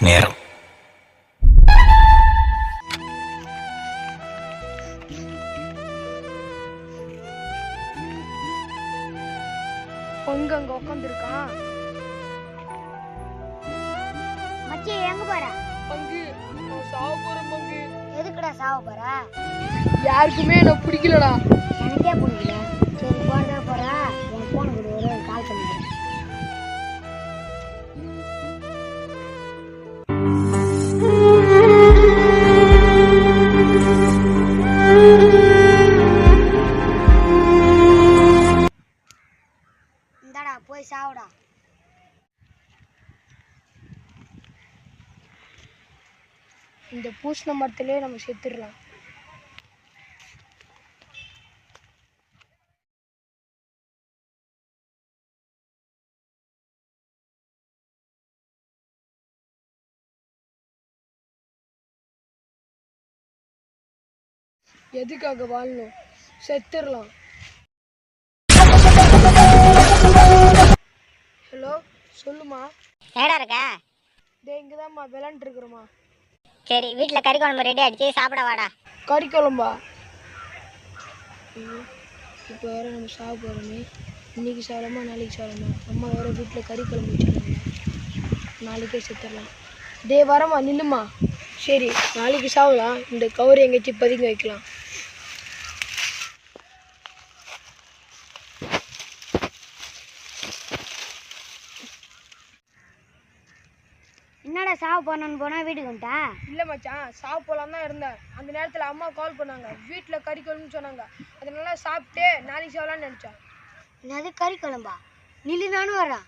நேரம். பொங்க அங்க உட்காந்துருக்கான் மச்சி எங்க போற? பங்கு நான் சாவ போறேன் பங்கு. எதுக்குடா சாவ போற? யாருக்குமே என்ன பிடிக்கலடா. எனக்கே பிடிக்கல. சரி போறதா இந்தாடா போய் சாவுடா. இந்த பூசண மரத்துலேயே நம்ம செத்துடலாம். எதுக்காக வாழணும்? செத்துடலாம். ஹலோ சொல்லுமா? ஏடா இருக்க? டே இங்கதாம்மா விளாண்டு இருக்கிறோமா சரி வீட்டில் கறி குழம்பு ரெடி ஆயிடுச்சு சாப்பிட வாடா. கறி குழம்பா? இப்போ வேற நம்ம போகிறோமே இன்னைக்கு சாப்பிடாம நாளைக்கு சாப்பிடாம அம்மா வேற வீட்டில் கறி குழம்பு வச்சுருக்காங்க. நாளைக்கே செத்துடலாம். டே வரமா நில்லுமா? சரி நாளைக்கு சாவலாம் இந்த கவர் எங்கேயாச்சும் பதுங்கி வைக்கலாம். என்னடா சாவு போனன்னு போனா வீட்டுக்கு வந்துட்டா? இல்லை மச்சான் சாப்பிடலாம் தான் இருந்தேன். அந்த நேரத்தில் அம்மா கால் பண்ணாங்க. வீட்டில் கறி குழம்புன்னு சொன்னாங்க. அதனால சாப்பிட்டு நாளைக்கு சாவலாம்னு நினச்சேன். என்னது கறி குழம்பா? நில்லு நானும் வரா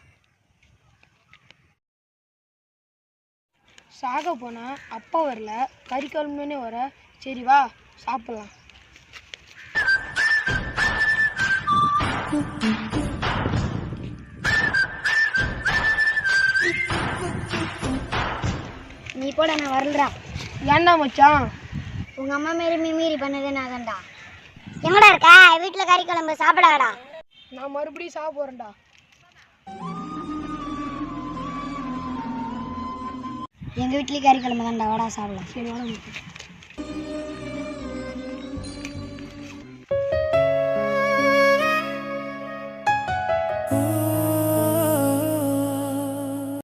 சாக போனா அப்பா வரல கறி குழம்புனே வர. சரி வா சாப்பிடலாம். நீ போட நான் வரலடா. ஏன்டா மச்சான்? உங்க அம்மா மாரி மீறி பண்ணது நான் தான்டா. எங்கடா இருக்க? வீட்டுல கறி குழம்பு சாப்பிடாடா நான் மறுபடியும் சாக எங்கள் எங்க கறி கிழமை தான்டா வாடா சாப்பிடலாம். சரி வாடா.